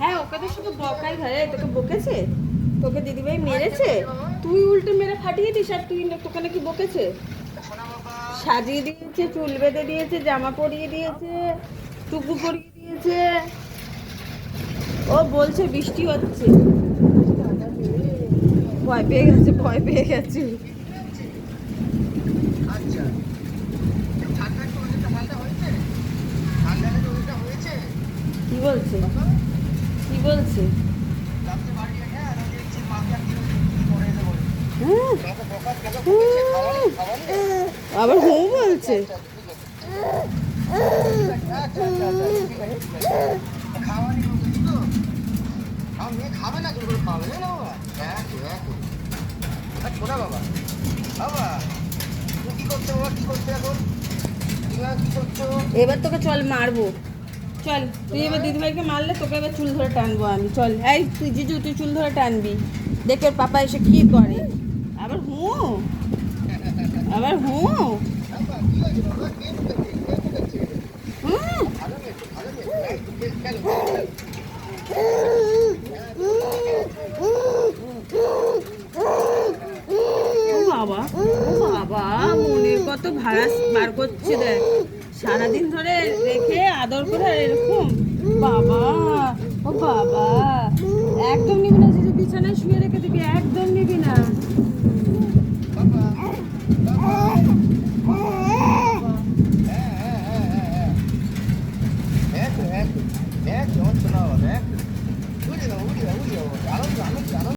হ্যাঁ শুধু তোকে বকেছে? তোকে দিদিভাই মেরেছে? তুই মেরে আর তুই বকেছে? সাজিয়ে দিয়েছে, চুল বেঁধে দিয়েছে, জামা পরিয়ে দিয়েছে টুকু পরিয়ে দিয়েছে। ও বলছে বৃষ্টি হচ্ছে। ভয় পেয়ে গেছে, ভয় পেয়ে গেছে। আচ্ছা ঠান্ডা কি ওষুধটা ঠান্ডা হয়েছে ঠান্ডাটা কি ওষুধটা হয়েছে কি বলছে কি বলছে রাত্রে বাড়ি গেলে হ্যাঁ আমি দেখছি মাকে আর কি কি করে এসে বলে হ্যাঁ, তোমাকে বকা বকা বকেছে খাওয়ানি খাওয়ানি আবার হুঁ বলছে আচ্ছা আচ্ছা আচ্ছা ঠিক আছে ঠিক আছে খাওয়ানি বলছিস তো আমার মেয়ে খাবে না কি করে খাওয়াবে জানো বাবা হ্যাঁ তো হ্যাঁ তো আর শোনা বাবা বাবা এবার তোকে চল মারবো। চল তুই এবার দিদিভাইকে মারলে তোকে এবার চুল ধরে টানবো আমি। চল এই তুই জিজু তুই চুল ধরে টানবি। দেখে পাপা এসে কি করে। আবার হুঁ? আবার হুঁ? বাবা? বাবা। কত ভাড়া বার করছে দেখ। সারাদিন ধরে রেখে আদর করে আর এরকম। বাবা, ও বাবা। একদম নিবি না যে বিছানায় শুয়ে রেখে